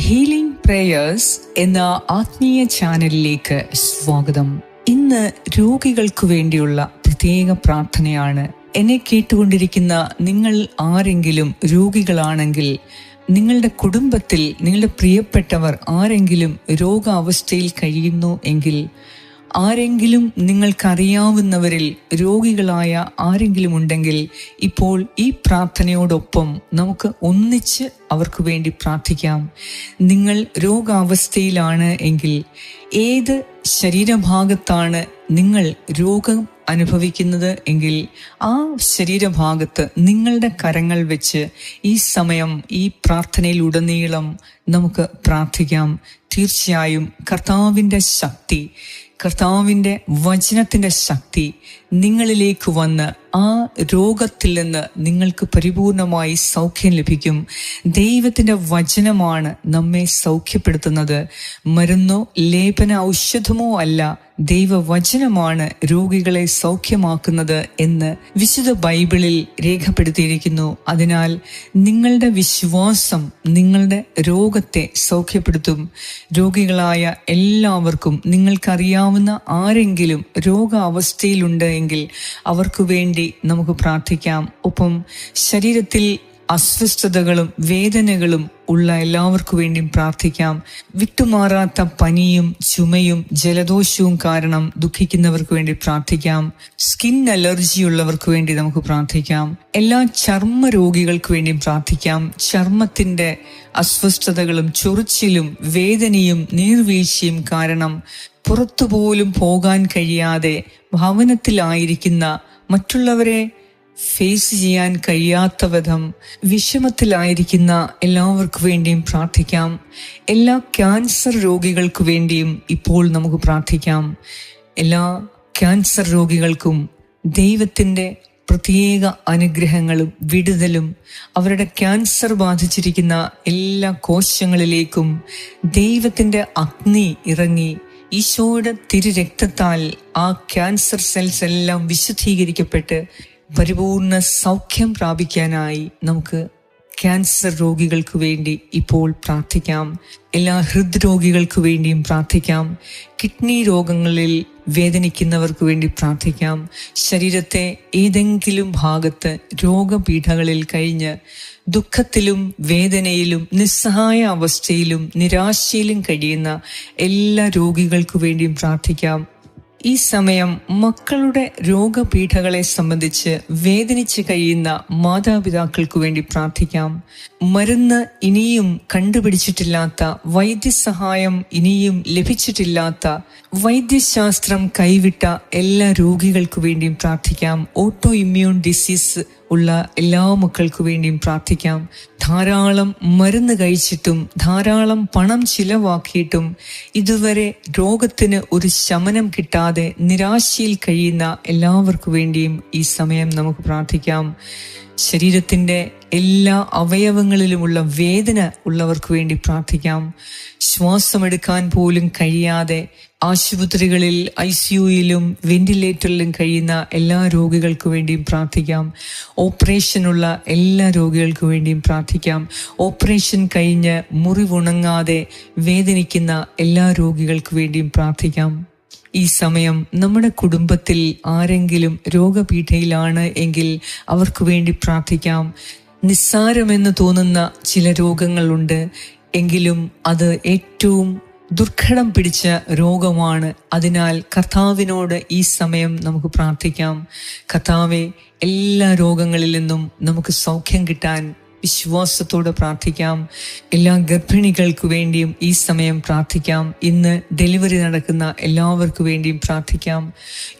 Healing prayers എന്ന ആത്മീയ ചാനലിലേക്ക് സ്വാഗതം. ഇന്ന് രോഗികൾക്ക് വേണ്ടിയുള്ള പ്രത്യേക പ്രാർത്ഥനയാണ്. എന്നെ കേട്ടുകൊണ്ടിരിക്കുന്ന നിങ്ങൾ ആരെങ്കിലും രോഗികളാണെങ്കിൽ നിങ്ങളുടെ കുടുംബത്തിൽ നിങ്ങളുടെ പ്രിയപ്പെട്ടവർ ആരെങ്കിലും രോഗാവസ്ഥയിൽ കഴിയുന്നു എങ്കിൽ ആരെങ്കിലും നിങ്ങൾക്കറിയാവുന്നവരിൽ രോഗികളായ ആരെങ്കിലും ഉണ്ടെങ്കിൽ ഇപ്പോൾ ഈ പ്രാർത്ഥനയോടൊപ്പം നമുക്ക് ഒന്നിച്ച് അവർക്ക് വേണ്ടി പ്രാർത്ഥിക്കാം. നിങ്ങൾ രോഗാവസ്ഥയിലാണ് എങ്കിൽ ഏത് ശരീരഭാഗത്താണ് നിങ്ങൾ രോഗം അനുഭവിക്കുന്നത് എങ്കിൽ ആ ശരീരഭാഗത്ത് നിങ്ങളുടെ കരങ്ങൾ വെച്ച് ഈ സമയം ഈ പ്രാർത്ഥനയിലുടനീളം നമുക്ക് പ്രാർത്ഥിക്കാം. തീർച്ചയായും കർത്താവിന്റെ ശക്തി കർത്താവിന്റെ വചനത്തിന്റെ ശക്തി നിങ്ങളിലേക്ക് വന്ന് ആ രോഗത്തിൽ നിന്ന് നിങ്ങൾക്ക് പരിപൂർണമായി സൗഖ്യം ലഭിക്കും. ദൈവത്തിന്റെ വചനമാണ് നമ്മെ സൗഖ്യപ്പെടുത്തുന്നത്. മരുന്നോ ലേപന ഔഷധമോ അല്ല ദൈവവചനമാണ് രോഗികളെ സൗഖ്യമാക്കുന്നത് എന്ന് വിശുദ്ധ ബൈബിളിൽ രേഖപ്പെടുത്തിയിരിക്കുന്നു. അതിനാൽ നിങ്ങളുടെ വിശ്വാസം നിങ്ങളുടെ രോഗത്തെ സൗഖ്യപ്പെടുത്തും. രോഗികളായ എല്ലാവർക്കും നിങ്ങൾക്കറിയാവുന്ന ആരെങ്കിലും രോഗാവസ്ഥയിലുണ്ട് എങ്കിൽ അവർക്ക് വേണ്ടി നമുക്ക് പ്രാർത്ഥിക്കാം. ഒപ്പം ശരീരത്തിൽ അസ്വസ്ഥതകളും വേദനകളും ഉള്ള എല്ലാവർക്കു വേണ്ടിയും പ്രാർത്ഥിക്കാം. വിട്ടുമാറാത്ത പനിയും ചുമയും ജലദോഷവും കാരണം ദുഃഖിക്കുന്നവർക്ക് വേണ്ടി പ്രാർത്ഥിക്കാം. സ്കിൻ അലർജി ഉള്ളവർക്ക് വേണ്ടി നമുക്ക് പ്രാർത്ഥിക്കാം. എല്ലാ ചർമ്മ രോഗികൾക്ക് വേണ്ടിയും പ്രാർത്ഥിക്കാം. ചർമ്മത്തിന്റെ അസ്വസ്ഥതകളും ചൊറിച്ചിലും വേദനയും നീർവീഴ്ചയും കാരണം പുറത്തുപോലും പോകാൻ കഴിയാതെ ഭവനത്തിലായിരിക്കുന്ന മറ്റുള്ളവരെ ഫേസ് ചെയ്യാൻ കഴിയാത്ത വിധം വിഷമത്തിലായിരിക്കുന്ന എല്ലാവർക്കു വേണ്ടിയും പ്രാർത്ഥിക്കാം. എല്ലാ ക്യാൻസർ രോഗികൾക്ക് വേണ്ടിയും ഇപ്പോൾ നമുക്ക് പ്രാർത്ഥിക്കാം. എല്ലാ ക്യാൻസർ രോഗികൾക്കും ദൈവത്തിന്റെ പ്രത്യേക അനുഗ്രഹങ്ങളും വിടുതലും അവരുടെ ക്യാൻസർ ബാധിച്ചിരിക്കുന്ന എല്ലാ കോശങ്ങളിലേക്കും ദൈവത്തിന്റെ അഗ്നി ഇറങ്ങി ഈശോയുടെ തിരുരക്തത്താൽ ആ ക്യാൻസർ സെൽസ് എല്ലാം വിശുദ്ധീകരിക്കപ്പെട്ട് പരിപൂർണ സൗഖ്യം പ്രാപിക്കാനായി നമുക്ക് ക്യാൻസർ രോഗികൾക്ക് വേണ്ടി ഇപ്പോൾ പ്രാർത്ഥിക്കാം. എല്ലാ ഹൃദ്രോഗികൾക്ക് വേണ്ടിയും പ്രാർത്ഥിക്കാം. കിഡ്നി രോഗങ്ങളിൽ വേദനിക്കുന്നവർക്ക് വേണ്ടി പ്രാർത്ഥിക്കാം. ശരീരത്തെ ഏതെങ്കിലും ഭാഗത്ത് രോഗപീഠകളിൽ കഴിഞ്ഞ് ദുഃഖത്തിലും വേദനയിലും നിസ്സഹായ അവസ്ഥയിലും നിരാശയിലും കഴിയുന്ന എല്ലാ രോഗികൾക്കു വേണ്ടിയും പ്രാർത്ഥിക്കാം. ഈ സമയം മക്കളുടെ രോഗപീഠകളെ സംബന്ധിച്ച് വേദനിച്ച് കഴിയുന്ന മാതാപിതാക്കൾക്ക് വേണ്ടി പ്രാർത്ഥിക്കാം. മരുന്ന് ഇനിയും കണ്ടുപിടിച്ചിട്ടില്ലാത്ത വൈദ്യസഹായം ഇനിയും ലഭിച്ചിട്ടില്ലാത്ത വൈദ്യശാസ്ത്രം കൈവിട്ട എല്ലാ രോഗികൾക്കു വേണ്ടിയും പ്രാർത്ഥിക്കാം. ഓട്ടോ ഇമ്മ്യൂൺ ഡിസീസ് ഉള്ള എല്ലാ മക്കൾക്കു വേണ്ടിയും പ്രാർത്ഥിക്കാം. ധാരാളം മരുന്ന് കഴിച്ചിട്ടും ധാരാളം പണം ചിലവാക്കിയിട്ടും ഇതുവരെ രോഗത്തിന് ഒരു ശമനം കിട്ടാതെ നിരാശയിൽ കഴിയുന്ന എല്ലാവർക്കു വേണ്ടിയും ഈ സമയം നമുക്ക് പ്രാർത്ഥിക്കാം. ശരീരത്തിന്റെ എല്ലാ അവയവങ്ങളിലുമുള്ള വേദന ഉള്ളവർക്ക് വേണ്ടി പ്രാർത്ഥിക്കാം. ശ്വാസമെടുക്കാൻ പോലും കഴിയാതെ ആശുപത്രികളിൽ ഐ സിയുയിലും വെന്റിലേറ്ററിലും കഴിയുന്ന എല്ലാ രോഗികൾക്ക് വേണ്ടിയും പ്രാർത്ഥിക്കാം. ഓപ്പറേഷനുള്ള എല്ലാ രോഗികൾക്ക് വേണ്ടിയും പ്രാർത്ഥിക്കാം. ഓപ്പറേഷൻ കഴിഞ്ഞ് മുറിവുണങ്ങാതെ വേദനിക്കുന്ന എല്ലാ രോഗികൾക്ക് വേണ്ടിയും പ്രാർത്ഥിക്കാം. ഈ സമയം നമ്മുടെ കുടുംബത്തിൽ ആരെങ്കിലും രോഗപീഠയിലാണ് എങ്കിൽ അവർക്ക് വേണ്ടി പ്രാർത്ഥിക്കാം. നിസ്സാരമെന്ന് തോന്നുന്ന ചില രോഗങ്ങളുണ്ട്. എങ്കിലും അത് ഏറ്റവും ദുർഘടം പിടിച്ച രോഗമാണ്. അതിനാൽ കർത്താവിനോട് ഈ സമയം നമുക്ക് പ്രാർത്ഥിക്കാം. കർത്താവെ എല്ലാ രോഗങ്ങളിൽ നിന്നും നമുക്ക് സൗഖ്യം കിട്ടാൻ വിശ്വാസത്തോടെ പ്രാർത്ഥിക്കാം. എല്ലാ ഗർഭിണികൾക്ക് വേണ്ടിയും ഈ സമയം പ്രാർത്ഥിക്കാം. ഇന്ന് ഡെലിവറി നടക്കുന്ന എല്ലാവർക്കു വേണ്ടിയും പ്രാർത്ഥിക്കാം.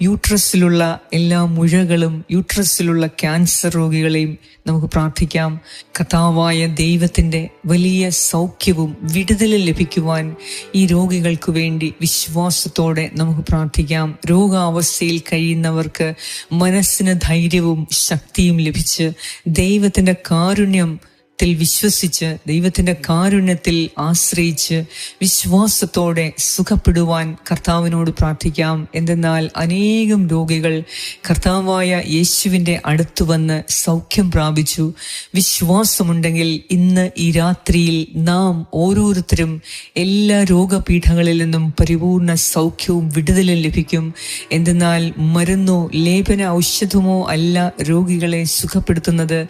യൂട്രസിലുള്ള എല്ലാ മുഴകളും യൂട്രസിലുള്ള ക്യാൻസർ രോഗികളെയും നമുക്ക് പ്രാർത്ഥിക്കാം. കഥാവായ ദൈവത്തിന്റെ വലിയ സൗഖ്യവും വിടുതൽ ലഭിക്കുവാൻ ഈ രോഗികൾക്ക് വേണ്ടി വിശ്വാസത്തോടെ നമുക്ക് പ്രാർത്ഥിക്കാം. രോഗാവസ്ഥയിൽ കഴിയുന്നവർക്ക് മനസ്സിന് ധൈര്യവും ശക്തിയും ലഭിച്ച് ദൈവത്തിന്റെ കാരുണ്യം ദൈവത്തിൽ വിശ്വസിച്ച് ദൈവത്തിന്റെ കാരുണ്യത്തിൽ ആശ്രയിച്ച് വിശ്വാസത്തോടെ സുഖപ്പെടുവാൻ കർത്താവിനോട് പ്രാർത്ഥിക്കാം. എന്തെന്നാൽ അനേകം രോഗികൾ കർത്താവായ യേശുവിന്റെ അടുത്തു വന്ന് സൗഖ്യം പ്രാപിച്ചു. വിശ്വാസമുണ്ടെങ്കിൽ ഇന്ന് ഈ രാത്രിയിൽ നാം ഓരോരുത്തരും എല്ലാ രോഗപീഠങ്ങളിൽ നിന്നും പരിപൂർണ സൗഖ്യവും വിടുതലും ലഭിക്കും. എന്തെന്നാൽ മരുന്നോ ലേപന ഔഷധമോ അല്ല രോഗികളെ സുഖപ്പെടുത്തുന്നത്.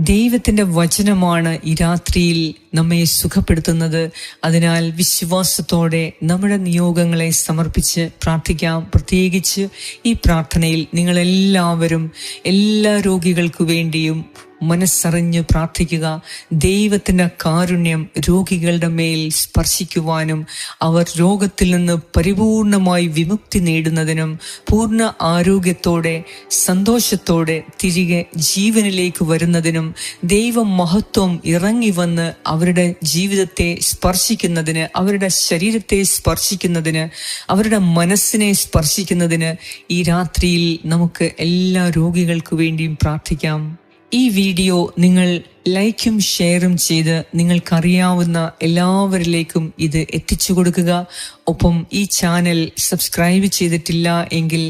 ദൈവത്തിന്റെ വചനമാണ് ഈ രാത്രിയിൽ നമ്മെ സുഖപ്പെടുത്തുന്നത്. അതിനാൽ വിശ്വാസത്തോടെ നമ്മുടെ നിയോഗങ്ങളെ സമർപ്പിച്ച് പ്രാർത്ഥിക്കാം. പ്രത്യേകിച്ച് ഈ പ്രാർത്ഥനയിൽ നിങ്ങളെല്ലാവരും എല്ലാ രോഗികൾക്കു വേണ്ടിയും മനസ്സറിഞ്ഞ് പ്രാർത്ഥിക്കുക. ദൈവത്തിന്റെ കാരുണ്യം രോഗികളുടെ മേൽ സ്പർശിക്കുവാനും അവർ രോഗത്തിൽ നിന്ന് പരിപൂർണമായി വിമുക്തി നേടുന്നതിനും പൂർണ ആരോഗ്യത്തോടെ സന്തോഷത്തോടെ തിരികെ ജീവനിലേക്ക് വരുന്നതിനും ദൈവ മഹത്വം ഇറങ്ങി വന്ന് അവരുടെ ജീവിതത്തെ സ്പർശിക്കുന്നതിന് അവരുടെ ശരീരത്തെ സ്പർശിക്കുന്നതിന് അവരുടെ മനസ്സിനെ സ്പർശിക്കുന്നതിന് ഈ രാത്രിയിൽ നമുക്ക് എല്ലാ രോഗികൾക്കു വേണ്ടിയും പ്രാർത്ഥിക്കാം. ഈ വീഡിയോ നിങ്ങൾ ലൈക്കും ഷെയറും ചെയ്ത് നിങ്ങൾക്കറിയാവുന്ന എല്ലാവരിലേക്കും ഇത് എത്തിച്ചു കൊടുക്കുക. ഒപ്പം ഈ ചാനൽ സബ്സ്ക്രൈബ് ചെയ്തിട്ടില്ല എങ്കിൽ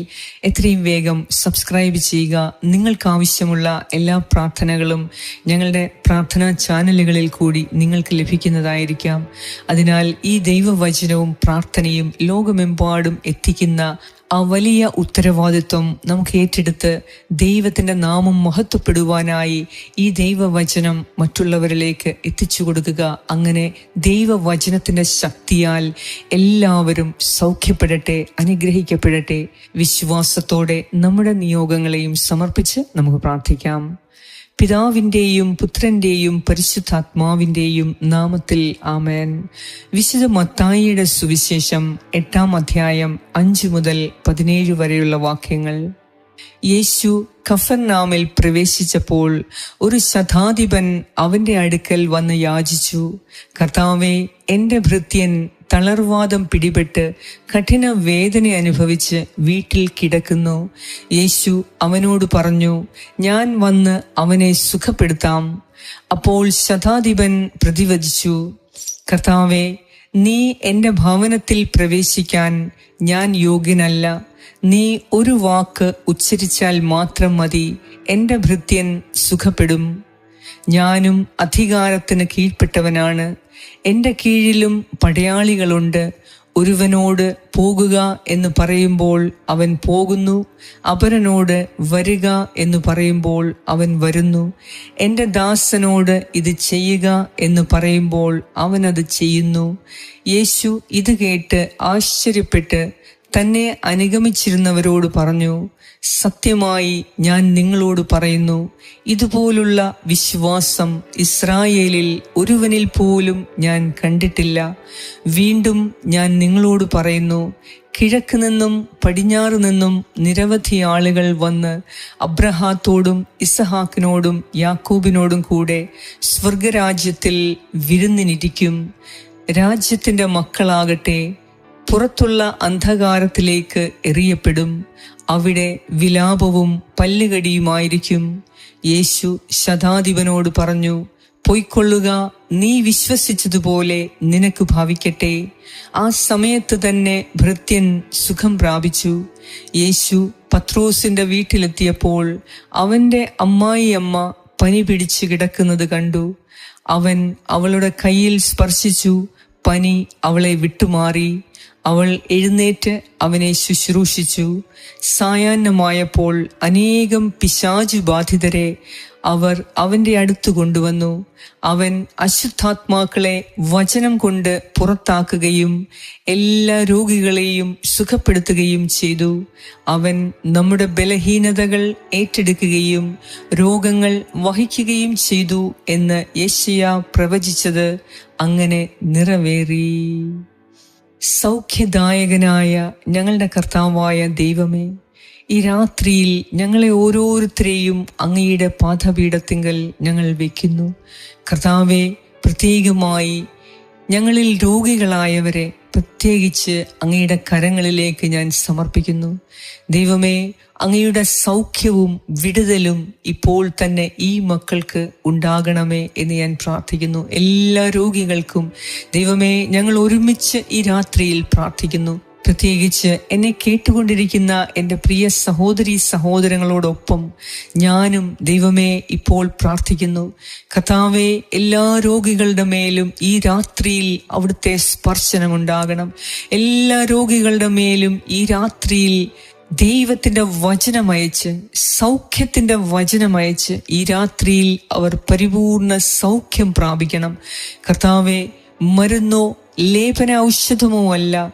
എത്രയും വേഗം സബ്സ്ക്രൈബ് ചെയ്യുക. നിങ്ങൾക്കാവശ്യമുള്ള എല്ലാ പ്രാർത്ഥനകളും ഞങ്ങളുടെ പ്രാർത്ഥനാ ചാനലുകളിൽ കൂടി നിങ്ങൾക്ക് ലഭിക്കുന്നതായിരിക്കാം. അതിനാൽ ഈ ദൈവവചനവും പ്രാർത്ഥനയും ലോകമെമ്പാടും എത്തിക്കുന്ന ആ വലിയ ഉത്തരവാദിത്വം നമുക്ക് ഏറ്റെടുത്ത് ദൈവത്തിന്റെ നാമം മഹത്വപ്പെടുവാനായി ഈ ദൈവവചനം മറ്റുള്ളവരിലേക്ക് എത്തിച്ചു കൊടുക്കുക. അങ്ങനെ ദൈവവചനത്തിന്റെ ശക്തിയാൽ എല്ലാവരും സൗഖ്യപ്പെടട്ടെ അനുഗ്രഹിക്കപ്പെടട്ടെ. വിശ്വാസത്തോടെ നമ്മുടെ നിയോഗങ്ങളെയും സമർപ്പിച്ച് നമുക്ക് പ്രാർത്ഥിക്കാം. പിതാവിന്റെയും പുത്രന്റെയും പരിശുദ്ധാത്മാവിന്റെയും നാമത്തിൽ ആമേൻ. വിശുദ്ധ മത്തായിയുടെ സുവിശേഷം എട്ടാം അധ്യായം അഞ്ചു മുതൽ പതിനേഴ് വരെയുള്ള വാക്യങ്ങൾ. യേശു കഫർനാമിൽ പ്രവേശിച്ചപ്പോൾ ഒരു ശതാധിപൻ അവന്റെ അടുക്കൽ വന്ന് യാചിച്ചു. കർത്താവെ എന്റെ ഭൃത്യൻ തളർവാദം പിടിപെട്ട് കഠിന വേദന അനുഭവിച്ച് വീട്ടിൽ കിടക്കുന്നു. യേശു അവനോട് പറഞ്ഞു ഞാൻ വന്ന് അവനെ സുഖപ്പെടുത്താം. അപ്പോൾ ശതാധിപൻ പ്രതിവചിച്ചു കർത്താവെ നീ എന്റെ ഭവനത്തിൽ പ്രവേശിക്കാൻ ഞാൻ യോഗ്യനല്ല. നീ ഒരു വാക്ക് ഉച്ചരിച്ചാൽ മാത്രം മതി എന്റെ ഭൃത്യൻ സുഖപ്പെടും. ഞാനും അധികാരത്തിന് കീഴ്പ്പെട്ടവനാണ്. എന്റെ കീഴിലും പടയാളികളുണ്ട്. ഒരുവനോട് പോകുക എന്ന് പറയുമ്പോൾ അവൻ പോകുന്നു. അപരനോട് വരിക എന്ന് പറയുമ്പോൾ അവൻ വരുന്നു. എന്റെ ദാസനോട് ഇത് ചെയ്യുക എന്ന് പറയുമ്പോൾ അവനത് ചെയ്യുന്നു. യേശു ഇത് കേട്ട് ആശ്ചര്യപ്പെട്ട് തന്നെ അനുഗമിച്ചിരുന്നവരോട് പറഞ്ഞു സത്യമായി ഞാൻ നിങ്ങളോട് പറയുന്നു ഇതുപോലുള്ള വിശ്വാസം ഇസ്രായേലിൽ ഒരുവനിൽ പോലും ഞാൻ കണ്ടിട്ടില്ല. വീണ്ടും ഞാൻ നിങ്ങളോട് പറയുന്നു കിഴക്ക് നിന്നും പടിഞ്ഞാറ് നിന്നും നിരവധി ആളുകൾ വന്ന് അബ്രഹാത്തോടും ഇസഹാക്കിനോടും യാക്കൂബിനോടും കൂടെ സ്വർഗരാജ്യത്തിൽ വിരുന്നിനിരിക്കും. രാജ്യത്തിന്റെ മക്കളാകട്ടെ പുറത്തുള്ള അന്ധകാരത്തിലേക്ക് എറിയപ്പെടും. അവിടെ വിലാപവും പല്ലുകടിയുമായിരിക്കും. യേശു ശതാധിപനോട് പറഞ്ഞു പൊയ്ക്കൊള്ളുക നീ വിശ്വസിച്ചതുപോലെ നിനക്ക് ഭാവിക്കട്ടെ. ആ സമയത്ത് തന്നെ ഭൃത്യൻ സുഖം പ്രാപിച്ചു. യേശു പത്രോസിന്റെ വീട്ടിലെത്തിയപ്പോൾ അവന്റെ അമ്മായിയമ്മ പനി പിടിച്ചു കിടക്കുന്നത് കണ്ടു. അവൻ അവളുടെ കയ്യിൽ സ്പർശിച്ചു പനി അവളെ വിട്ടുമാറി. അവൾ എഴുന്നേറ്റ് അവനെ ശുശ്രൂഷിച്ചു. സായാഹ്നമായപ്പോൾ അനേകം പിശാചു ബാധിതരെ അവർ അവന്റെ അടുത്ത് കൊണ്ടുവന്നു. അവൻ അശുദ്ധാത്മാക്കളെ വചനം കൊണ്ട് പുറത്താക്കുകയും എല്ലാ രോഗികളെയും സുഖപ്പെടുത്തുകയും ചെയ്തു. അവൻ നമ്മുടെ ബലഹീനതകൾ ഏറ്റെടുക്കുകയും രോഗങ്ങൾ വഹിക്കുകയും ചെയ്തു എന്ന് യശയ പ്രവചിച്ചത് അങ്ങനെ നിറവേറി. സൗഖ്യദായകനായ ഞങ്ങളുടെ കർത്താവായ ദൈവമേ ഈ രാത്രിയിൽ ഞങ്ങളെ ഓരോരുത്തരെയും അങ്ങയുടെ പാഠപീഠത്തിങ്കൽ ഞങ്ങൾ വയ്ക്കുന്നു കർത്താവെ പ്രത്യേകമായി ഞങ്ങളിൽ രോഗികളായവരെ പ്രത്യേകിച്ച് അങ്ങയുടെ കരങ്ങളിലേക്ക് ഞാൻ സമർപ്പിക്കുന്നു. ദൈവമേ അങ്ങയുടെ സൗഖ്യവും വിടുതലും ഇപ്പോൾ തന്നെ ഈ മക്കൾക്ക് ഉണ്ടാകണമേ എന്ന് ഞാൻ പ്രാർത്ഥിക്കുന്നു. എല്ലാ രോഗികൾക്കും ദൈവമേ ഞങ്ങൾ ഒരുമിച്ച് ഈ രാത്രിയിൽ പ്രാർത്ഥിക്കുന്നു. പ്രത്യേകിച്ച് എന്നെ കേട്ടുകൊണ്ടിരിക്കുന്ന എന്റെ പ്രിയ സഹോദരി സഹോദരങ്ങളോടൊപ്പം ഞാനും ദൈവമേ ഇപ്പോൾ പ്രാർത്ഥിക്കുന്നു. കഥാവെ എല്ലാ രോഗികളുടെ മേലും ഈ രാത്രിയിൽ അവിടുത്തെ സ്പർശനമുണ്ടാകണം. എല്ലാ രോഗികളുടെ മേലും ഈ രാത്രിയിൽ ദൈവത്തിന്റെ വചനമയച്ച് സൗഖ്യത്തിന്റെ വചനമയച്ച് ഈ രാത്രിയിൽ അവർ പരിപൂർണ സൗഖ്യം പ്രാപിക്കണം. കർത്താവെ മരുന്നോ ലേപന ഔഷധമോ അല്ല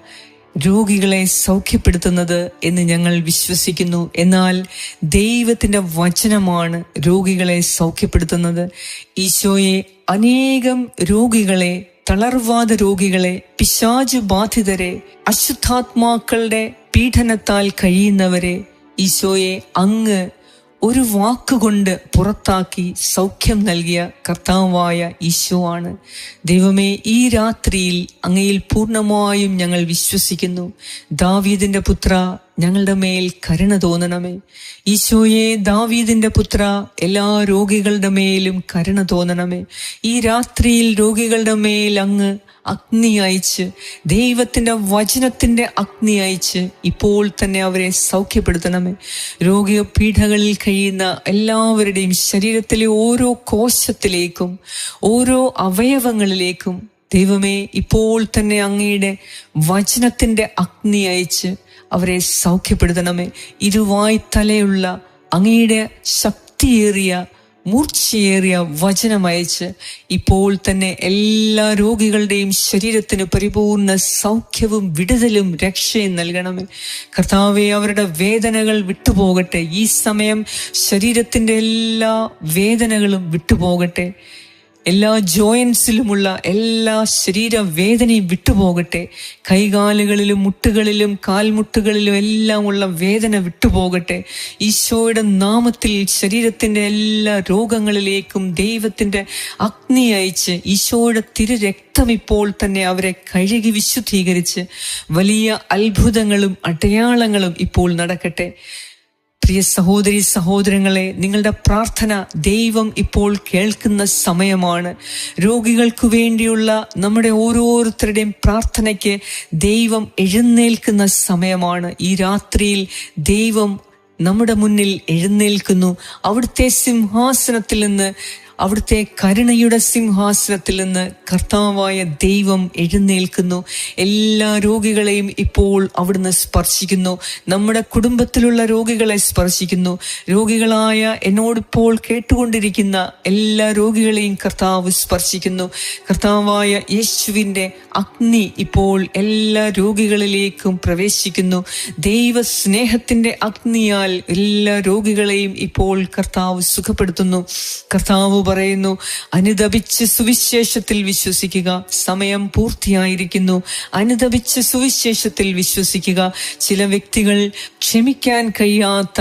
രോഗികളെ സൗഖ്യപ്പെടുത്തുന്നത് എന്ന് ഞങ്ങൾ വിശ്വസിക്കുന്നു. എന്നാൽ ദൈവത്തിന്റെ വചനമാണ് രോഗികളെ സൗഖ്യപ്പെടുത്തുന്നത്. ഈശോയെ അനേകം രോഗികളെ തളർവാദ രോഗികളെ പിശാചു ബാധിതരെ അശുദ്ധാത്മാക്കളുടെ പീഡനത്താൽ കഴിയുന്നവരെ ഈശോയെ അങ്ങ് ഒരു വാക്കുകൊണ്ട് പുറത്താക്കി സൗഖ്യം നൽകിയ കർത്താവായ ഈശോ ആണ് ദൈവമേ ഈ രാത്രിയിൽ അങ്ങയിൽ പൂർണമായും ഞങ്ങൾ വിശ്വസിക്കുന്നു. ദാവീദിന്റെ പുത്ര ഞങ്ങളുടെ മേൽ കരുണ തോന്നണമേ. ഈശോയെ ദാവീദിന്റെ പുത്ര എല്ലാ രോഗികളുടെ മേലും കരുണ തോന്നണമേ. ഈ രാത്രിയിൽ രോഗികളുടെ മേൽ അങ്ങ് അഗ്നി അയച്ച് ദൈവത്തിന്റെ വചനത്തിന്റെ അഗ്നി അയച്ച് ഇപ്പോൾ തന്നെ അവരെ സൗഖ്യപ്പെടുത്തണമേ. രോഗിയ പീഠകളിൽ കഴിയുന്ന എല്ലാവരുടെയും ശരീരത്തിലെ ഓരോ കോശത്തിലേക്കും ഓരോ അവയവങ്ങളിലേക്കും ദൈവമേ ഇപ്പോൾ തന്നെ അങ്ങയുടെ വചനത്തിന്റെ അഗ്നി അയച്ച് അവരെ സൗഖ്യപ്പെടുത്തണമേ. ഇരുവായ് തലയുള്ള അങ്ങയുടെ ശക്തിയേറിയ മൂർച്ചയേറിയ വചനമയച്ച് ഇപ്പോൾ തന്നെ എല്ലാ രോഗികളുടെയും ശരീരത്തിന് പരിപൂർണ സൗഖ്യവും വിടുതലും രക്ഷയും നൽകണമേ. കർത്താവെ അവരുടെ വേദനകൾ വിട്ടുപോകട്ടെ. ഈ സമയം ശരീരത്തിന്റെ എല്ലാ വേദനകളും വിട്ടുപോകട്ടെ. എല്ലാ ജോയിൻസിലുമുള്ള എല്ലാ ശരീരവേദനയും വിട്ടുപോകട്ടെ കൈകാലുകളിലും മുട്ടുകളിലും കാൽമുട്ടുകളിലും എല്ലാം ഉള്ള വേദന വിട്ടുപോകട്ടെ ഈശോയുടെ നാമത്തിൽ ശരീരത്തിന്റെ എല്ലാ രോഗങ്ങളിലേക്കും ദൈവത്തിന്റെ അഗ്നി അയച്ച് ഈശോയുടെ തിരു രക്തം ഇപ്പോൾ തന്നെ അവരെ കഴുകി വിശുദ്ധീകരിച്ച് വലിയ അത്ഭുതങ്ങളും അടയാളങ്ങളും ഇപ്പോൾ നടക്കട്ടെ. പ്രിയ സഹോദരി സഹോദരങ്ങളെ നിങ്ങളുടെ പ്രാർത്ഥന ദൈവം ഇപ്പോൾ കേൾക്കുന്ന സമയമാണ്. രോഗികൾക്ക് വേണ്ടിയുള്ള നമ്മുടെ ഓരോരുത്തരുടെയും പ്രാർത്ഥനയ്ക്ക് ദൈവം എഴുന്നേൽക്കുന്ന സമയമാണ്. ഈ രാത്രിയിൽ ദൈവം നമ്മുടെ മുന്നിൽ എഴുന്നേൽക്കുന്നു. അവിടുത്തെ സിംഹാസനത്തിൽ നിന്ന് അവിടുത്തെ കരുണയുടെ സിംഹാസനത്തിൽ നിന്ന് കർത്താവായ ദൈവം എഴുന്നേൽക്കുന്നു. എല്ലാ രോഗികളെയും ഇപ്പോൾ അവിടുന്ന് സ്പർശിക്കുന്നു. നമ്മുടെ കുടുംബത്തിലുള്ള രോഗികളെ സ്പർശിക്കുന്നു. രോഗികളായ എന്നോടിപ്പോൾ കേട്ടുകൊണ്ടിരിക്കുന്ന എല്ലാ രോഗികളെയും കർത്താവ് സ്പർശിക്കുന്നു. കർത്താവായ യേശുവിന്റെ അഗ്നി ഇപ്പോൾ എല്ലാ രോഗികളിലേക്കും പ്രവേശിക്കുന്നു. ദൈവ സ്നേഹത്തിന്റെ അഗ്നിയാൽ എല്ലാ രോഗികളെയും ഇപ്പോൾ കർത്താവ് സുഖപ്പെടുത്തുന്നു. കർത്താവ് പറയുന്നു. അനുദപിച്ച് സുവിശേഷത്തിൽ വിശ്വസിക്കുക. സമയം പൂർത്തിയായിരിക്കുന്നു. അനുദപിച്ച് സുവിശേഷത്തിൽ വിശ്വസിക്കുക. ചില വ്യക്തികൾ ക്ഷമിക്കാൻ കഴിയാത്ത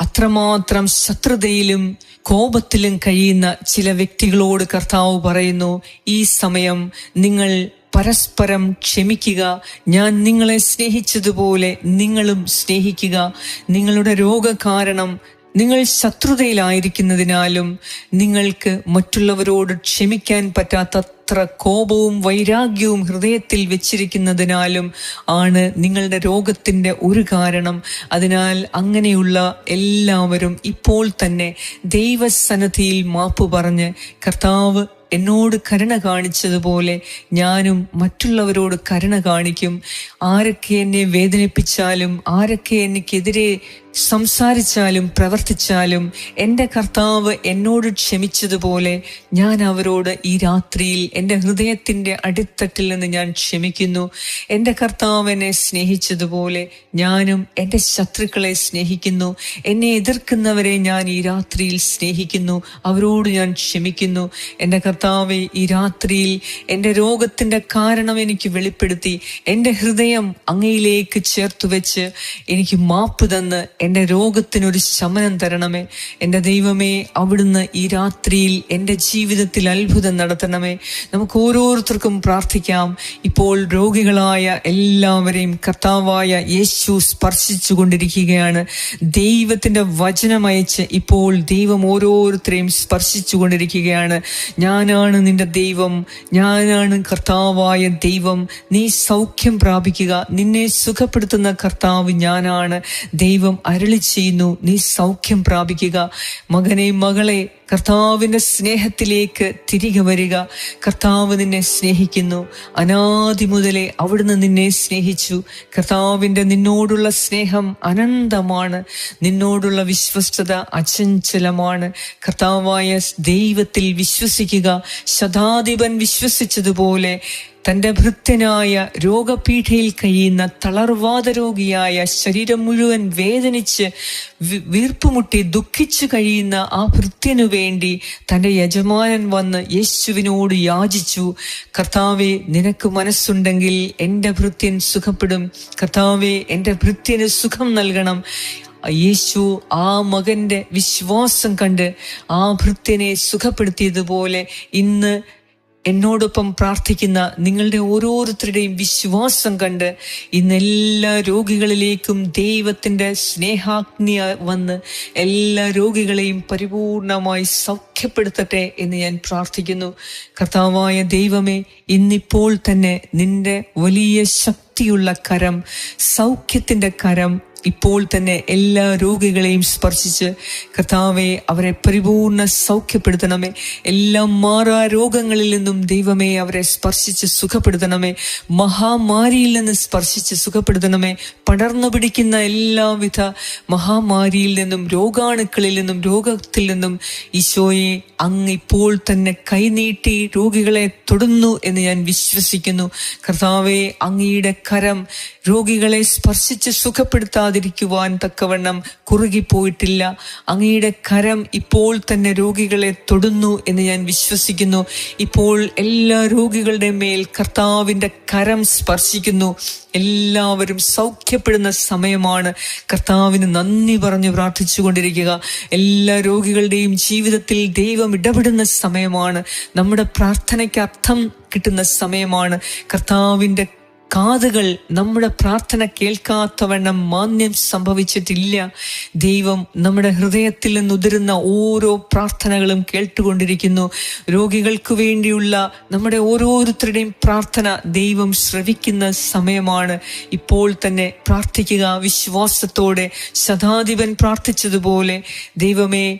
അത്രമാത്രം ശത്രുതയിലും കോപത്തിലും കഴിയുന്ന ചില വ്യക്തികളോട് കർത്താവ് പറയുന്നു ഈ സമയം നിങ്ങൾ പരസ്പരം ക്ഷമിക്കുക. ഞാൻ നിങ്ങളെ സ്നേഹിച്ചതുപോലെ നിങ്ങളും സ്നേഹിക്കുക. നിങ്ങളുടെ രോഗകാരണം നിങ്ങൾ ശത്രുതയിലായിരിക്കുന്നതിനാലും നിങ്ങൾക്ക് മറ്റുള്ളവരോട് ക്ഷമിക്കാൻ പറ്റാത്തത്ര കോപവും വൈരാഗ്യവും ഹൃദയത്തിൽ വെച്ചിരിക്കുന്നതിനാലും ആണ് നിങ്ങളുടെ രോഗത്തിന്റെ ഒരു കാരണം. അതിനാൽ അങ്ങനെയുള്ള എല്ലാവരും ഇപ്പോൾ തന്നെ ദൈവസന്നദ്ധിയിൽ മാപ്പ് പറഞ്ഞ് കർത്താവ് എന്നോട് കരുണ കാണിച്ചതുപോലെ ഞാനും മറ്റുള്ളവരോട് കരുണ കാണിക്കും. ആരൊക്കെ എന്നെ വേദനിപ്പിച്ചാലും ആരൊക്കെ എനിക്കെതിരെ സംസാരിച്ചാലും പ്രവർത്തിച്ചാലും എന്റെ കർത്താവ് എന്നോട് ക്ഷമിച്ചതുപോലെ ഞാൻ അവരോട് ഈ രാത്രിയിൽ എന്റെ ഹൃദയത്തിന്റെ അടിത്തട്ടിൽ നിന്ന് ഞാൻ ക്ഷമിക്കുന്നു. എന്റെ കർത്താവിനെ സ്നേഹിച്ചതുപോലെ ഞാനും എന്റെ ശത്രുക്കളെ സ്നേഹിക്കുന്നു. എന്നെ എതിർക്കുന്നവരെ ഞാൻ ഈ രാത്രിയിൽ സ്നേഹിക്കുന്നു. അവരോട് ഞാൻ ക്ഷമിക്കുന്നു. എന്റെ കർത്താവെ ഈ രാത്രിയിൽ എന്റെ രോഗത്തിന്റെ കാരണം എനിക്ക് വെളിപ്പെടുത്തി. എന്റെ ഹൃദയം അങ്ങയിലേക്ക് ചേർത്ത് വെച്ച് എനിക്ക് മാപ്പ് തന്ന് എന്റെ രോഗത്തിനൊരു ശമനം തരണമേ. എന്റെ ദൈവമേ അവിടുന്ന് ഈ രാത്രിയിൽ എന്റെ ജീവിതത്തിൽ അത്ഭുതം നടത്തണമേ. നമുക്ക് ഓരോരുത്തർക്കും പ്രാർത്ഥിക്കാം. ഇപ്പോൾ രോഗികളായ എല്ലാവരെയും കർത്താവായ യേശു സ്പർശിച്ചു കൊണ്ടിരിക്കുകയാണ് ദൈവത്തിന്റെ വചനമയച്ച് ഇപ്പോൾ ദൈവം ഓരോരുത്തരെയും സ്പർശിച്ചു കൊണ്ടിരിക്കുകയാണ് ഞാനാണ് നിന്റെ ദൈവം. ഞാനാണ് കർത്താവായ ദൈവം. നീ സൗഖ്യം പ്രാപിക്കുക. നിന്നെ സുഖപ്പെടുത്തുന്ന കർത്താവ് ഞാനാണ്. ദൈവം അരളി ചെയ്യുന്നു. നീ സൗഖ്യം പ്രാപിക്കുക. മകനെ മകളെ കർത്താവിന്റെ സ്നേഹത്തിലേക്ക് തിരികെ വരിക. കർത്താവ് നിന്നെ സ്നേഹിക്കുന്നു. അനാദി മുതലേ അവിടുന്ന് നിന്നെ സ്നേഹിച്ചു. കർത്താവിന്റെ നിന്നോടുള്ള സ്നേഹം അനന്തമാണ്. നിന്നോടുള്ള വിശ്വസ്തത അചഞ്ചലമാണ്. കർത്താവായ ദൈവത്തിൽ വിശ്വസിക്കുക. ശതാധിപൻ വിശ്വസിച്ചതുപോലെ തന്റെ ഭൃത്യനായ രോഗപീഠയിൽ കഴിയുന്ന തളർവാദ രോഗിയായ ശരീരം മുഴുവൻ വേദനിച്ച് വീർപ്പുമുട്ടി ദുഃഖിച്ചു കഴിയുന്ന ആ ഭൃത്യനു വേണ്ടി തന്റെ യജമാനൻ വന്ന് യേശുവിനോട് യാചിച്ചു കർത്താവെ നിനക്ക് മനസ്സുണ്ടെങ്കിൽ എന്റെ ഭൃത്യൻ സുഖപ്പെടും. കർത്താവെ എന്റെ ഭൃത്യന് സുഖം നൽകണം. യേശു ആ മകന്റെ വിശ്വാസം കണ്ട് ആ ഭൃത്യനെ സുഖപ്പെടുത്തിയതുപോലെ ഇന്ന് എന്നോടൊപ്പം പ്രാർത്ഥിക്കുന്ന നിങ്ങളുടെ ഓരോരുത്തരുടെയും വിശ്വാസം കണ്ട് ഇന്ന് എല്ലാ രോഗികളിലേക്കും ദൈവത്തിന്റെ സ്നേഹാഗ്നി വന്ന് എല്ലാ രോഗികളെയും പരിപൂർണമായി സൗഖ്യപ്പെടുത്തട്ടെ എന്ന് ഞാൻ പ്രാർത്ഥിക്കുന്നു. കർത്താവായ ദൈവമേ ഇന്നിപ്പോൾ തന്നെ നിന്റെ വലിയ ശക്തിയുള്ള കരം സൗഖ്യത്തിന്റെ കരം ഇപ്പോൾ തന്നെ എല്ലാ രോഗികളെയും സ്പർശിച്ച് കർത്താവെ അവരെ പരിപൂർണ സൗഖ്യപ്പെടുത്തണമേ. എല്ലാ മാറാ രോഗങ്ങളിൽ നിന്നും ദൈവമേ അവരെ സ്പർശിച്ച് സുഖപ്പെടുത്തണമേ. മഹാമാരിയിൽ നിന്ന് സ്പർശിച്ച് സുഖപ്പെടുത്തണമേ. പടർന്നു പിടിക്കുന്ന എല്ലാവിധ മഹാമാരിയിൽ നിന്നും രോഗാണുക്കളിൽ നിന്നും രോഗത്തിൽ നിന്നും ഈശോയെ അങ്ങ് ഇപ്പോൾ തന്നെ കൈനീട്ടി രോഗികളെ തൊടുന്നു എന്ന് ഞാൻ വിശ്വസിക്കുന്നു. കർത്താവെ അങ്ങയുടെ കരം രോഗികളെ സ്പർശിച്ച് സുഖപ്പെടുത്താതിരിക്കുവാൻ തക്കവണ്ണം കുറുകിപ്പോയിട്ടില്ല. അങ്ങയുടെ കരം ഇപ്പോൾ തന്നെ രോഗികളെ തൊടുന്നു എന്ന് ഞാൻ വിശ്വസിക്കുന്നു. ഇപ്പോൾ എല്ലാ രോഗികളുടെ മേൽ കർത്താവിന്റെ കരം സ്പർശിക്കുന്നു. എല്ലാവരും സൗഖ്യപ്പെടുന്ന സമയമാണ്. കർത്താവിന് നന്ദി പറഞ്ഞു പ്രാർത്ഥിച്ചു കൊണ്ടിരിക്കുക എല്ലാ രോഗികളുടെയും ജീവിതത്തിൽ ദൈവം ഇടപെടുന്ന സമയമാണ്. നമ്മുടെ പ്രാർത്ഥനയ്ക്ക് അർത്ഥം കിട്ടുന്ന സമയമാണ്. കർത്താവിന്റെ കാതുകൾ നമ്മുടെ പ്രാർത്ഥന കേൾക്കാത്തവണ്ണം മാന്യം സംഭവിച്ചിട്ടില്ല. ദൈവം നമ്മുടെ ഹൃദയത്തിൽ നിന്നുതിരുന്ന ഓരോ പ്രാർത്ഥനകളും കേട്ടുകൊണ്ടിരിക്കുന്നു. രോഗികൾക്ക് വേണ്ടിയുള്ള നമ്മുടെ ഓരോരുത്തരുടെയും പ്രാർത്ഥന ദൈവം ശ്രവിക്കുന്ന സമയമാണ്. ഇപ്പോൾ തന്നെ പ്രാർത്ഥിക്കുക വിശ്വാസത്തോടെ ശതാധിപൻ പ്രാർത്ഥിച്ചതുപോലെ ദൈവമേ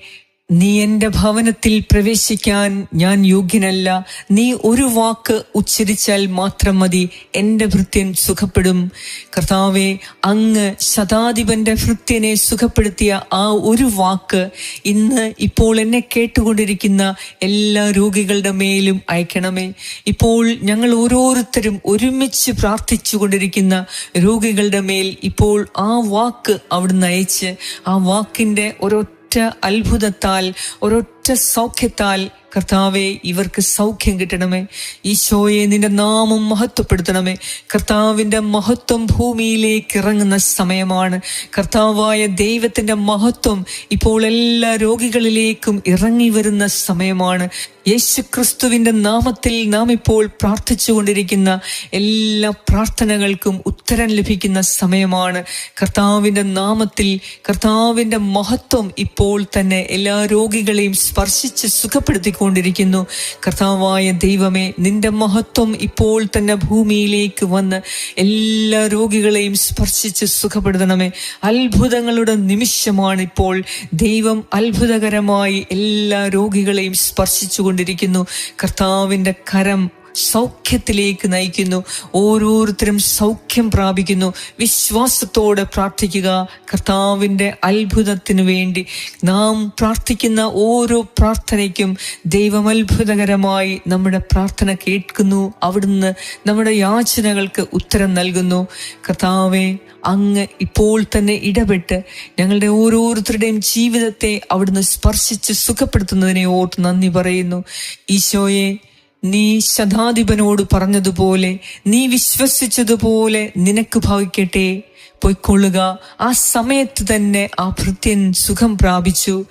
നീ എന്റെ ഭവനത്തിൽ പ്രവേശിക്കാൻ ഞാൻ യോഗ്യനല്ല. നീ ഒരു വാക്ക് ഉച്ചരിച്ചാൽ മാത്രം മതി. എന്റെ ഭൃത്യൻ സുഖപ്പെടും. കർത്താവെ അങ്ങ് ശതാധിപന്റെ ഭൃത്യനെ സുഖപ്പെടുത്തിയ ആ ഒരു വാക്ക് ഇന്ന് ഇപ്പോൾ എന്നെ കേട്ടുകൊണ്ടിരിക്കുന്ന എല്ലാ രോഗികളുടെ മേലും അയക്കണമേ. ഇപ്പോൾ ഞങ്ങൾ ഓരോരുത്തരും ഒരുമിച്ച് പ്രാർത്ഥിച്ചു കൊണ്ടിരിക്കുന്ന രോഗികളുടെ മേൽ ഇപ്പോൾ ആ വാക്ക് അവിടുന്ന് അയച്ച് ആ വാക്കിന്റെ ഒരൊറ്റ അത്ഭുതത്താൽ ഒരൊറ്റ സൗഖ്യത്താൽ കർത്താവെ ഇവർക്ക് സൗഖ്യം കിട്ടണമേ. ഈശോയെ നിന്റെ നാമം മഹത്വപ്പെടുത്തണമേ. കർത്താവിന്റെ മഹത്വം ഭൂമിയിലേക്ക് ഇറങ്ങുന്ന സമയമാണ്. കർത്താവായ ദൈവത്തിന്റെ മഹത്വം ഇപ്പോൾ എല്ലാ രോഗികളിലേക്കും ഇറങ്ങി വരുന്ന സമയമാണ്. യേശു ക്രിസ്തുവിന്റെ നാമത്തിൽ നാം ഇപ്പോൾ പ്രാർത്ഥിച്ചു കൊണ്ടിരിക്കുന്ന എല്ലാ പ്രാർത്ഥനകൾക്കും ഉത്തരം ലഭിക്കുന്ന സമയമാണ്. കർത്താവിന്റെ നാമത്തിൽ കർത്താവിന്റെ മഹത്വം ഇപ്പോൾ തന്നെ എല്ലാ രോഗികളെയും സ്പർശിച്ച് സുഖപ്പെടുത്തിക്കൊണ്ടിരിക്കുന്നു. കർത്താവായ ദൈവമേ നിന്റെ മഹത്വം ഇപ്പോൾ തന്നെ ഭൂമിയിലേക്ക് വന്ന് എല്ലാ രോഗികളെയും സ്പർശിച്ച് സുഖപ്പെടുത്തണമേ. അത്ഭുതങ്ങളുടെ നിമിഷമാണ് ഇപ്പോൾ. ദൈവം അത്ഭുതകരമായി എല്ലാ രോഗികളെയും സ്പർശിച്ചുകൊണ്ടിരിക്കുന്നു. കർത്താവിന്റെ കരം സൗഖ്യത്തിലേക്ക് നയിക്കുന്നു. ഓരോരുത്തരും സൗഖ്യം പ്രാപിക്കുന്നു. വിശ്വാസത്തോടെ പ്രാർത്ഥിക്കുക. കർത്താവിന്റെ അത്ഭുതത്തിനു വേണ്ടി നാം പ്രാർത്ഥിക്കുന്ന ഓരോ പ്രാർത്ഥനയ്ക്കും ദൈവം അത്ഭുതകരമായി നമ്മുടെ പ്രാർത്ഥന കേൾക്കുന്നു. അവിടുന്ന് നമ്മുടെ യാചനകൾക്ക് ഉത്തരം നൽകുന്നു. കർത്താവെ അങ്ങ് ഇപ്പോൾ തന്നെ ഇടപെട്ട് ഞങ്ങളുടെ ഓരോരുത്തരുടെയും ജീവിതത്തെ അവിടുന്ന് സ്പർശിച്ച് സുഖപ്പെടുത്തുന്നതിനെ ഓർത്ത് നന്ദി പറയുന്നു. ഈശോയെ നീ ശതാധിപനോട് പറഞ്ഞതുപോലെ നീ വിശ്വസിച്ചതുപോലെ നിനക്ക് ഭവിക്കട്ടെ. പൊയ്ക്കൊള്ളുക. ആ സമയത്ത് തന്നെ ആ ഭൃത്യൻ സുഖം പ്രാപിച്ചു.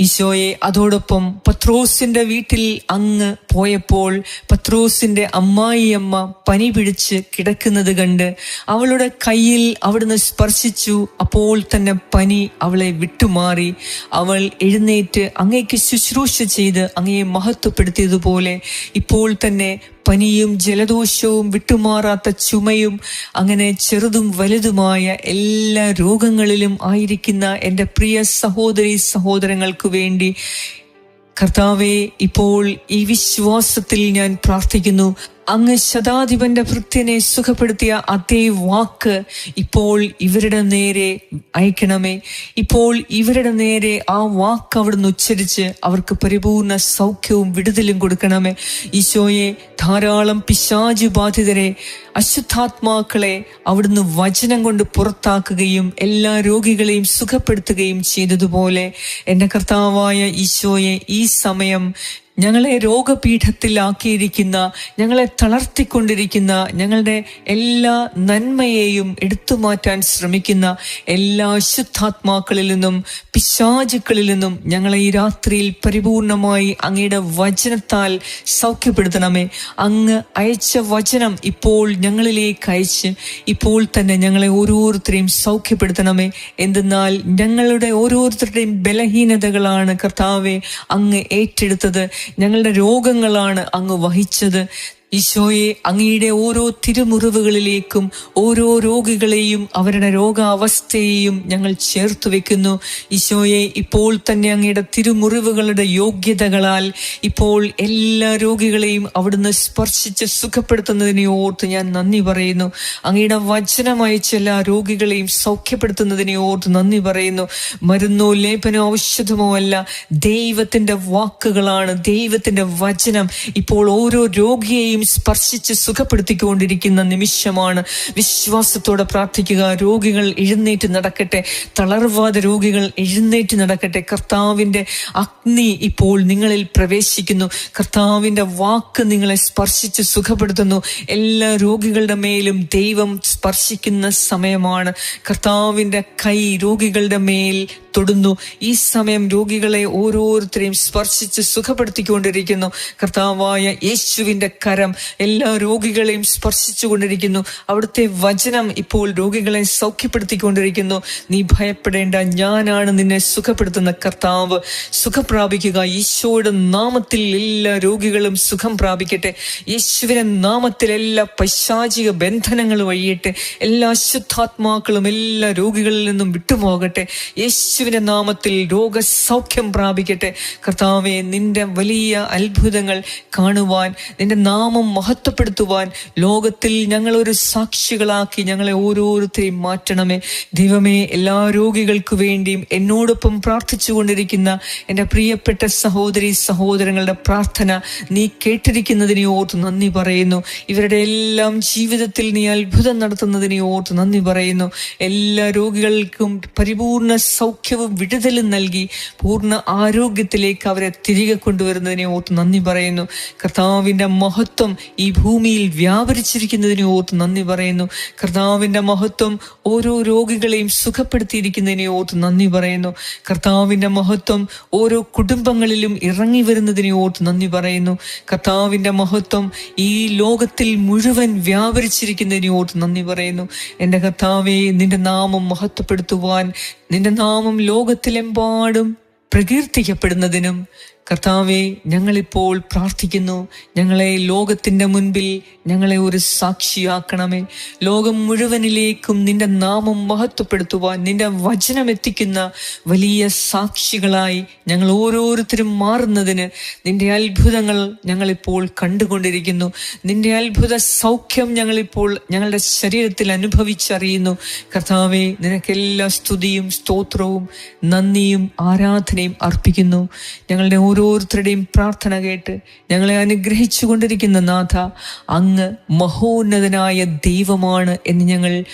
ഈശോയെ അതോടൊപ്പം പത്രോസിന്റെ വീട്ടിൽ അങ്ങ് പോയപ്പോൾ പത്രോസിന്റെ അമ്മായിയമ്മ പനി പിടിച്ച് കിടക്കുന്നത് കണ്ട് അവളുടെ കയ്യിൽ അവിടുന്ന് സ്പർശിച്ചു. അപ്പോൾ തന്നെ പനി അവളെ വിട്ടുമാറി. അവൾ എഴുന്നേറ്റ് അങ്ങേക്ക് ശുശ്രൂഷ ചെയ്ത് അങ്ങയെ മഹത്വപ്പെടുത്തിയതുപോലെ ഇപ്പോൾ തന്നെ പനിയും ജലദോഷവും വിട്ടുമാറാത്ത ചുമയും അങ്ങനെ ചെറുതും വലുതുമായ എല്ലാ രോഗങ്ങളിലും ആയിരിക്കുന്ന എന്റെ പ്രിയ സഹോദരി സഹോദരങ്ങൾക്ക് വേണ്ടി കർത്താവെ ഇപ്പോൾ ഈ വിശ്വാസത്തിൽ ഞാൻ പ്രാർത്ഥിക്കുന്നു. അങ്ങ് ശതാധിപന്റെ ഭൃത്യനെ സുഖപ്പെടുത്തിയ അതേ വാക്ക് ഇപ്പോൾ ഇവരുടെ നേരെ അയക്കണമേ. ഇപ്പോൾ ഇവരുടെ നേരെ ആ വാക്ക് അവിടുന്ന് ഉച്ചരിച്ച് അവർക്ക് പരിപൂർണ സൗഖ്യവും വിടുതലും കൊടുക്കണമേ. ഈശോയെ ധാരാളം പിശാചു ബാധിതരെ അശുദ്ധാത്മാക്കളെ അവിടുന്ന് വചനം കൊണ്ട് പുറത്താക്കുകയും എല്ലാ രോഗികളെയും സുഖപ്പെടുത്തുകയും ചെയ്തതുപോലെ എന്റെ കർത്താവായ ഈശോയെ ഈ സമയം ഞങ്ങളെ രോഗപീഠത്തിലാക്കിയിരിക്കുന്ന ഞങ്ങളെ തളർത്തിക്കൊണ്ടിരിക്കുന്ന ഞങ്ങളുടെ എല്ലാ നന്മയെയും എടുത്തു മാറ്റാൻ ശ്രമിക്കുന്ന എല്ലാ ശുദ്ധാത്മാക്കളിൽ നിന്നും പിശാചുക്കളിൽ നിന്നും ഞങ്ങളെ ഈ രാത്രിയിൽ പരിപൂർണമായി അങ്ങയുടെ വചനത്താൽ സൗഖ്യപ്പെടുത്തണമേ. അങ്ങ് അയച്ച വചനം ഇപ്പോൾ ഞങ്ങളിലേക്ക് അയച്ച് ഇപ്പോൾ തന്നെ ഞങ്ങളെ ഓരോരുത്തരെയും സൗഖ്യപ്പെടുത്തണമേ. എന്തെന്നാൽ ഞങ്ങളുടെ ഓരോരുത്തരുടെയും ബലഹീനതകളാണ് കർത്താവെ അങ്ങ് ഏറ്റെടുത്തത്. ഞങ്ങളുടെ രോഗങ്ങളാണ് അങ്ങ് വഹിച്ചത്. ഈശോയെ അങ്ങയുടെ ഓരോ തിരുമുറിവുകളിലേക്കും ഓരോ രോഗികളെയും അവരുടെ രോഗാവസ്ഥയെയും ഞങ്ങൾ ചേർത്ത് വെക്കുന്നു. ഈശോയെ ഇപ്പോൾ തന്നെ അങ്ങയുടെ തിരുമുറിവുകളുടെ യോഗ്യതകളാൽ ഇപ്പോൾ എല്ലാ രോഗികളെയും അവിടുന്ന് സ്പർശിച്ച് സുഖപ്പെടുത്തുന്നതിനെ ഓർത്ത് ഞാൻ നന്ദി പറയുന്നു. അങ്ങയുടെ വചനമയച്ച എല്ലാ രോഗികളെയും സൗഖ്യപ്പെടുത്തുന്നതിനെ ഓർത്ത് നന്ദി പറയുന്നു. മരുന്നോ ലേപനോ ഔഷധമോ അല്ല ദൈവത്തിന്റെ വാക്കുകളാണ് ദൈവത്തിന്റെ വചനം. ഇപ്പോൾ ഓരോ രോഗിയെയും സ്പർശിച്ച് സുഖപ്പെടുത്തിക്കൊണ്ടിരിക്കുന്ന നിമിഷമാണ്. വിശ്വാസത്തോടെ പ്രാർത്ഥിക്കുക. രോഗികൾ എഴുന്നേറ്റ് നടക്കട്ടെ. തളർവാദ രോഗികൾ എഴുന്നേറ്റ് നടക്കട്ടെ. കർത്താവിന്റെ അഗ്നി ഇപ്പോൾ നിങ്ങളിൽ പ്രവേശിക്കുന്നു. കർത്താവിന്റെ വാക്ക് നിങ്ങളെ സ്പർശിച്ച് സുഖപ്പെടുത്തുന്നു. എല്ലാ രോഗികളുടെ മേലും ദൈവം സ്പർശിക്കുന്ന സമയമാണ്. കർത്താവിന്റെ കൈ രോഗികളുടെ മേൽ തൊടുന്നു. ഈ സമയം രോഗികളെ ഓരോരുത്തരെയും സ്പർശിച്ച് സുഖപ്പെടുത്തിക്കൊണ്ടിരിക്കുന്നു. കർത്താവായ യേശുവിന്റെ കരം എല്ലാ രോഗികളെയും സ്പർശിച്ചുകൊണ്ടിരിക്കുന്നു. അവിടുത്തെ വചനം ഇപ്പോൾ രോഗികളെ സൗഖ്യപ്പെടുത്തിക്കൊണ്ടിരിക്കുന്നു. നീ ഭയപ്പെടേണ്ട ഞാനാണ് നിന്നെ സുഖപ്പെടുത്തുന്ന കർത്താവ്. സുഖം പ്രാപിക്കുക. ഈശോയുടെ നാമത്തിൽ എല്ലാ രോഗികളും സുഖം പ്രാപിക്കട്ടെ. യേശുവിനെ നാമത്തിൽ എല്ലാ പൈശാചിക ബന്ധനങ്ങളും വഴിയട്ടെ എല്ലാ ശുദ്ധാത്മാക്കളും എല്ലാ രോഗികളിൽ നിന്നും വിട്ടുപോകട്ടെ. യേശുവിനെ നാമത്തിൽ രോഗസൗഖ്യം പ്രാപിക്കട്ടെ. കർത്താവെ നിന്റെ വലിയ അത്ഭുതങ്ങൾ കാണുവാൻ നിന്റെ നാമം മഹത്വപ്പെടുത്തുവാൻ ലോകത്തിൽ ഞങ്ങളൊരു സാക്ഷികളാക്കി ഞങ്ങളെ ഓരോരുത്തരെയും മാറ്റണമേ. ദൈവമേ എല്ലാ രോഗികൾക്ക് വേണ്ടിയും എന്നോടൊപ്പം പ്രാർത്ഥിച്ചു കൊണ്ടിരിക്കുന്ന എന്റെ പ്രിയപ്പെട്ട സഹോദരി സഹോദരങ്ങളുടെ പ്രാർത്ഥന നീ കേട്ടിരിക്കുന്നതിനെ ഓർത്ത് നന്ദി പറയുന്നു. ഇവരുടെ എല്ലാം ജീവിതത്തിൽ നീ അത്ഭുതം നടത്തുന്നതിനെ ഓർത്ത് നന്ദി പറയുന്നു. എല്ലാ രോഗികൾക്കും പരിപൂർണ സൗഖ്യവും വിടുതലും നൽകി പൂർണ ആരോഗ്യത്തിലേക്ക് അവരെ തിരികെ കൊണ്ടുവരുന്നതിനെ ഓർത്ത് നന്ദി പറയുന്നു. കർത്താവിന്റെ മഹത്വം ഈ ഭൂമിയിൽ വ്യാപരിച്ചിരിക്കുന്നതിനെ ഓർത്ത് നന്ദി പറയുന്നു. കർത്താവിന്റെ മഹത്വം ഓരോ രോഗികളെയും സുഖപ്പെടുത്തിയിരിക്കുന്നതിനെ ഓർത്ത് നന്ദി പറയുന്നു. കർത്താവിന്റെ മഹത്വം ഓരോ കുടുംബങ്ങളിലും ഇറങ്ങി വരുന്നതിനെ ഓർത്ത് നന്ദി പറയുന്നു. കർത്താവിന്റെ മഹത്വം ഈ ലോകത്തിൽ മുഴുവൻ വ്യാപരിച്ചിരിക്കുന്നതിനെ ഓർത്ത് നന്ദി പറയുന്നു. എന്റെ കർത്താവെ നിന്റെ നാമം മഹത്വപ്പെടുത്തുവാൻ നിന്റെ നാമം ലോകത്തിലെമ്പാടും പ്രകീർത്തിക്കപ്പെടുന്നതിനും കർത്താവെ ഞങ്ങളിപ്പോൾ പ്രാർത്ഥിക്കുന്നു. ഞങ്ങളെ ലോകത്തിന്റെ മുൻപിൽ ഞങ്ങളെ ഒരു സാക്ഷിയാക്കണമേ. ലോകം മുഴുവനിലേക്കും നിന്റെ നാമം മഹത്വപ്പെടുത്തുവാൻ നിന്റെ വചനം എത്തിക്കുന്ന വലിയ സാക്ഷികളായി ഞങ്ങൾ ഓരോരുത്തരും മാറുന്നതിന് നിന്റെ അത്ഭുതങ്ങൾ ഞങ്ങളിപ്പോൾ കണ്ടുകൊണ്ടിരിക്കുന്നു. നിന്റെ അത്ഭുത സൗഖ്യം ഞങ്ങളിപ്പോൾ ഞങ്ങളുടെ ശരീരത്തിൽ അനുഭവിച്ചറിയുന്നു. കർത്താവെ നിനക്കെല്ലാ സ്തുതിയും സ്തോത്രവും നന്ദിയും ആരാധനയും അർപ്പിക്കുന്നു. ഞങ്ങളുടെ ഓരോരുത്തരുടെയും പ്രാർത്ഥന കേട്ട് ഞങ്ങളെ അനുഗ്രഹിച്ചു കൊണ്ടിരിക്കുന്ന നാഥ അങ്ങ് മഹോന്നതനായ ദൈവമാണ് എന്ന് ഞങ്ങൾ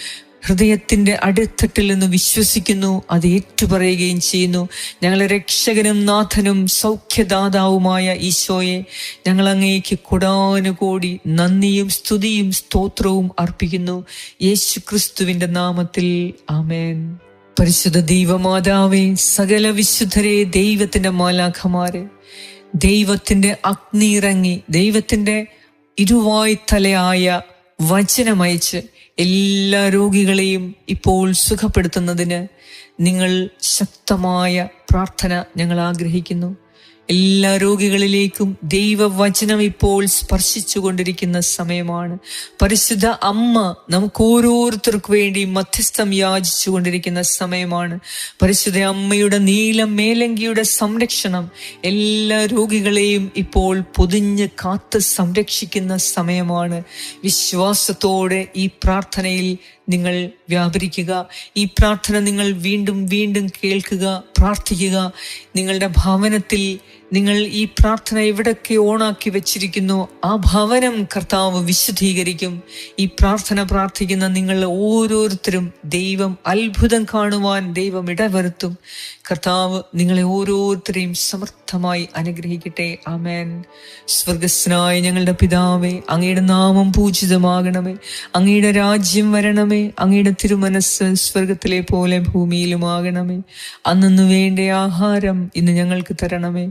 ഹൃദയത്തിന്റെ അടിത്തട്ടിൽ നിന്ന് വിശ്വസിക്കുന്നു അത് ഏറ്റുപറയുകയും ചെയ്യുന്നു. ഞങ്ങളെ രക്ഷകനും നാഥനും സൗഖ്യദാതാവുമായ ഈശോയെ ഞങ്ങൾ അങ്ങേക്ക് കൊടാനുകൂടി നന്ദിയും സ്തുതിയും സ്തോത്രവും അർപ്പിക്കുന്നു. യേശു ക്രിസ്തുവിന്റെ നാമത്തിൽ ആമേൻ. പരിശുദ്ധ ദൈവമാതാവേ സകല വിശുദ്ധരെ ദൈവത്തിന്റെ മാലാഖമാരെ ദൈവത്തിന്റെ അഗ്നി ഇറങ്ങി ദൈവത്തിന്റെ ഇരുവായ്ത്തലയായ വചനമയച്ച് എല്ലാ രോഗികളെയും ഇപ്പോൾ സുഖപ്പെടുത്തുന്നതിന് നിങ്ങൾ ശക്തമായ പ്രാർത്ഥന ഞങ്ങൾ ആഗ്രഹിക്കുന്നു. എല്ലാ രോഗികളിലേക്കും ദൈവവചനം ഇപ്പോൾ സ്പർശിച്ചുകൊണ്ടിരിക്കുന്ന സമയമാണ്. പരിശുദ്ധ അമ്മ നമുക്ക് ഓരോരുത്തർക്ക് വേണ്ടി മധ്യസ്ഥം യാചിച്ചു കൊണ്ടിരിക്കുന്ന സമയമാണ്. പരിശുദ്ധ അമ്മയുടെ നീലം മേലങ്കിയുടെ സംരക്ഷണം എല്ലാ രോഗികളെയും ഇപ്പോൾ പൊതിഞ്ഞ് കാത്ത് സംരക്ഷിക്കുന്ന സമയമാണ്. വിശ്വാസത്തോടെ ഈ പ്രാർത്ഥനയിൽ നിങ്ങൾ വ്യാപരിക്കുക. ഈ പ്രാർത്ഥന നിങ്ങൾ വീണ്ടും വീണ്ടും കേൾക്കുക പ്രാർത്ഥിക്കുക. നിങ്ങളുടെ ഭവനത്തിൽ നിങ്ങൾ ഈ പ്രാർത്ഥന എവിടൊക്കെ ഓണാക്കി വെച്ചിരിക്കുന്നു ആ ഭവനം കർത്താവ് വിശുദ്ധീകരിക്കും. ഈ പ്രാർത്ഥന പ്രാർത്ഥിക്കുന്ന നിങ്ങൾ ഓരോരുത്തരും ദൈവം അത്ഭുതം കാണുവാൻ ദൈവം ഇടവരുത്തും. കർത്താവ് നിങ്ങളെ ഓരോരുത്തരെയും സമർത്ഥമായി അനുഗ്രഹിക്കട്ടെ. ആമേൻ. സ്വർഗസ്നായ ഞങ്ങളുടെ പിതാവേ അങ്ങയുടെ നാമം പൂജിതമാകണമേ. അങ്ങയുടെ രാജ്യം വരണമേ. അങ്ങയുടെ തിരുമനസ് സ്വർഗത്തിലെ പോലെ ഭൂമിയിലുമാകണമേ. അന്നു വേണ്ട ആഹാരം ഇന്ന് ഞങ്ങൾക്ക് തരണമേ.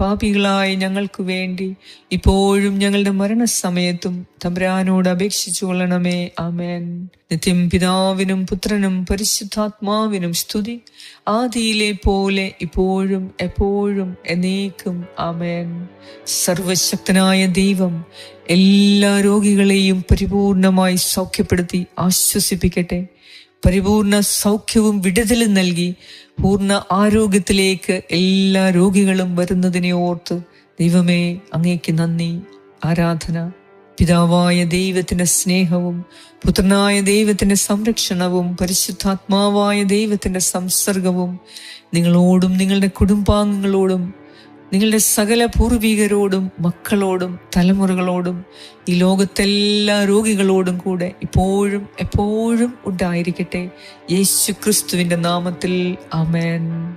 പാപികളായ ഞങ്ങൾക്ക് വേണ്ടി ഇപ്പോഴും ഞങ്ങളുടെ മരണസമയത്തും തമ്പരാനോട് അപേക്ഷിച്ചു കൊള്ളണമേ. ആമേൻ. നിത്യം പിതാവിനും പുത്രനും പരിശുദ്ധാത്മാവിനും സ്തുതി. ആദിയിലെ പോലെ ഇപ്പോഴും എപ്പോഴും എന്നേക്കും. ആമേൻ. സർവശക്തനായ ദൈവം എല്ലാ രോഗികളെയും പരിപൂർണമായി സൗഖ്യപ്പെടുത്തി ആശ്വസിപ്പിക്കട്ടെ. പരിപൂർണ സൗഖ്യവും വിടുതലും നൽകി പൂർണ ആരോഗ്യത്തിലേക്ക് എല്ലാ രോഗികളും വരുന്നതിനെ ഓർത്ത് ദൈവമേ അങ്ങേക്ക് നന്ദി ആരാധന. പിതാവായ ദൈവത്തിന്റെ സ്നേഹവും പുത്രനായ ദൈവത്തിന്റെ സംരക്ഷണവും പരിശുദ്ധാത്മാവായ ദൈവത്തിന്റെ സംസർഗവും നിങ്ങളോടും നിങ്ങളുടെ കുടുംബാംഗങ്ങളോടും നിങ്ങളുടെ സകല പൂർവികരോടും മക്കളോടും തലമുറകളോടും ഈ ലോകത്തെല്ലാ രോഗികളോടും കൂടെ ഇപ്പോഴും എപ്പോഴും ഉണ്ടായിരിക്കട്ടെ. യേശു ക്രിസ്തുവിന്റെ നാമത്തിൽ. അമേൻ